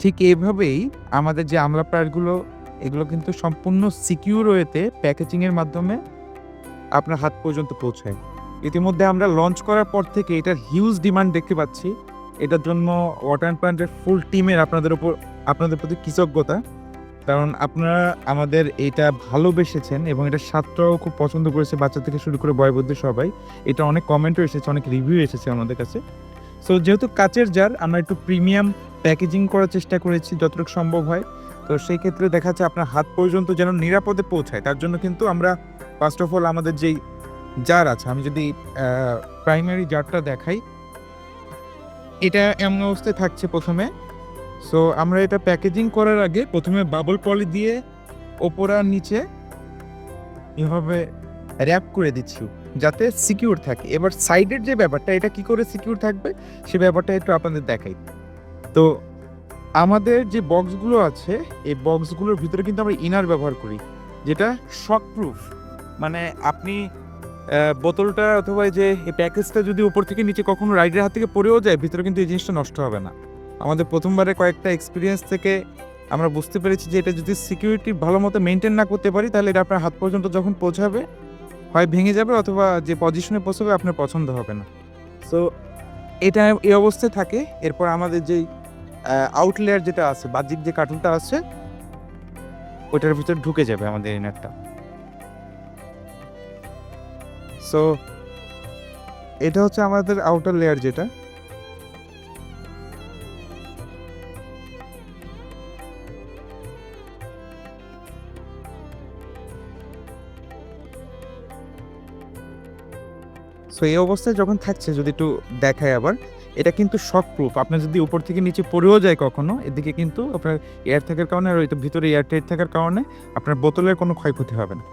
ঠিক এইভাবেই আমাদের যে আমলা প্রায়গুলো এগুলো কিন্তু সম্পূর্ণ সিকিউর ওয়েতে প্যাকেজিংয়ের মাধ্যমে আপনার হাত পর্যন্ত পৌঁছায়। ইতিমধ্যে আমরা লঞ্চ করার পর থেকে এটার হিউজ ডিমান্ড দেখতে পাচ্ছি। এটার জন্য ওয়াটার অ্যান্ড প্ল্যান্টের ফুল টিমের আপনাদের উপর, আপনাদের প্রতি কৃতজ্ঞতা। কারণ আপনারা আমাদের এটা ভালোবেসেছেন এবং এটা স্বাদটাও খুব পছন্দ করেছে বাচ্চা থেকে শুরু করে বয়বদ্ধ সবাই। এটা অনেক কমেন্টও এসেছে, অনেক রিভিউ এসেছে আমাদের কাছে। সো যেহেতু কাচের জার আমরা একটু প্রিমিয়াম প্যাকেজিং করার চেষ্টা করেছি যতটুকু সম্ভব হয়। তো সেই ক্ষেত্রে দেখা যাচ্ছে আপনার হাত পর্যন্ত যেন নিরাপদে পৌঁছায়। তার জন্য কিন্তু আমরা ফার্স্ট অফ অল আমাদের যেই জার আছে, আমি যদি প্রাইমারি জারটা দেখাই। এটা এমন অবস্থায় থাকছে প্রথমে। সো আমরা এটা প্যাকেজিং করার আগে প্রথমে বাবল পলি দিয়ে ওপর আর নিচে এভাবে র্যাপ করে দিচ্ছি। যাতে সিকিউর থাকে। এবার সাইডের যে ব্যাপারটা, এটা কি করে সিকিউর থাকবে? সে ব্যাপারটা একটু আপনাদের দেখাই। তো আমাদের যে বক্সগুলো আছে, এই বক্সগুলোর ভিতরে কিন্তু আমরা ইনার ব্যবহার করি, যেটা শক প্রুফ মানে আপনি বোতলটা অথবা যে, এই প্যাকেজটা যদি উপর থেকে নিচে কখনো রাইডের হাত থেকে পড়েও যায়, ভিতরে কিন্তু এই জিনিসটা নষ্ট হবে না। আমাদের প্রথমবারে কয়েকটা এক্সপিরিয়েন্স থেকে আমরা বুঝতে পেরেছি যে, এটা যদি সিকিউরিটি ভালো মতো মেনটেন না করতে পারি, তাহলে এটা আপনার হাত পর্যন্ত যখন পৌঁছাবে হয় ভেঙে যাবে অথবা যে পজিশনে পৌঁছবে আপনার পছন্দ হবে না। সো এটা এই অবস্থায় থাকে। এরপর আমাদের যেই আউটলেয়ার যেটা আছে, বাহ্যিক যে কার্টুনটা আছে, ওইটার ভিতরে ঢুকে যাবে আমাদের ইনারটা সো এটা হচ্ছে আমাদের আউটার লেয়ার যেটা। সো এই অবস্থায় যখন থাকছে, যদি একটু দেখায় আবার, এটা কিন্তু শক প্রুফ আপনার যদি উপর থেকে নিচে পড়েও যায় কখনো, এদিকে কিন্তু আপনার এয়ার থাকার কারণে আর ওইটা ভিতরে এয়ার টাইট থাকার কারণে আপনার বোতলের কোনো ক্ষয়ক্ষতি হবে না।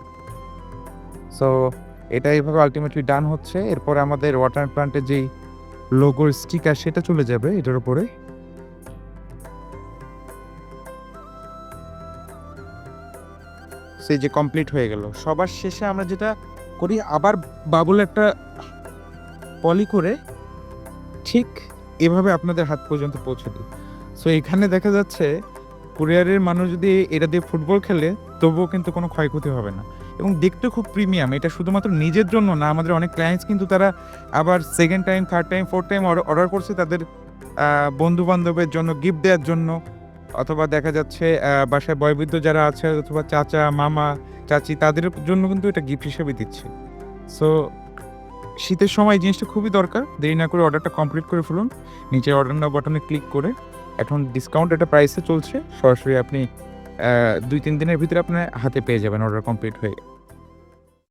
সো এটা এইভাবে আলটিমেটলি ডান হচ্ছে। এরপর আমাদের ওয়াটার প্ল্যান্টের যেই লোগোর স্টিকার সেটা চলে যাবে এটার উপরে। সেই যে কমপ্লিট হয়ে গেল। সবার শেষে আমরা যেটা করি, আবার বাবুল একটা পলি করে ঠিক এভাবে আপনাদের হাত পর্যন্ত পৌঁছে দিই। সো এখানে দেখা যাচ্ছে কুরিয়ারের মানুষ যদি এটা দিয়ে ফুটবল খেলে, তবুও কিন্তু কোনো ক্ষয়ক্ষতি হবে না। এবং দেখতে খুব প্রিমিয়াম, এটা শুধুমাত্র নিজের জন্য না, আমাদের অনেক ক্লায়েন্টস কিন্তু তারা আবার second time third time fourth time order করছে তাদের বন্ধু বান্ধবের জন্য গিফট দেওয়ার জন্য। অথবা দেখা যাচ্ছে বাসায় বয়বৃদ্ধ যারা আছে, অথবা চাচা, মামা, চাচি, তাদের জন্য কিন্তু এটা গিফট হিসেবে দিচ্ছে। সো শীতের সময় জিনিসটা খুবই দরকার। দেরি না করে অর্ডারটা কমপ্লিট করে ফেলুন। নিচে অর্ডার বাটনে ক্লিক করে এখন ডিসকাউন্ট একটা প্রাইসে চলছে। সরাসরি আপনি দুই, তিন দিনের ভিতরে আপনার হাতে পেয়ে যাবেন অর্ডার কমপ্লিট হয়ে।